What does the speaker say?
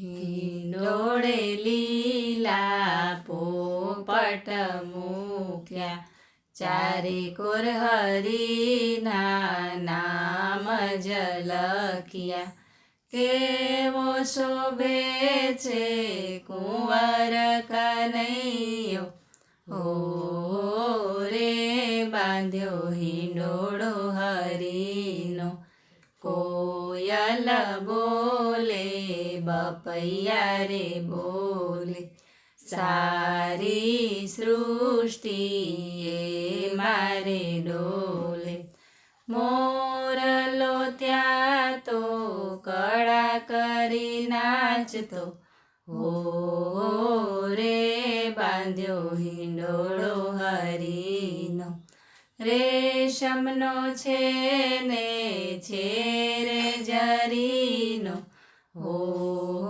હિંડોળે લીલા પોપટ મૂક્યા. ચારે કોર હરીના નામ જલક્યા કેવો શોભે છે કુંવર કનૈયો. હો રે બાંધ્યો હિંડોળો હરીનો. કોયલ બોલે બપૈયા રે બોલે, સારી સૃષ્ટિ એ મારે ડોલે. મોરલો ત્યાં તો કળા કરી નાચતો હો રે બાંધ્યો હિંડોળો હરીનો. રેશમનો છે ને છે રે જરીનો Oh.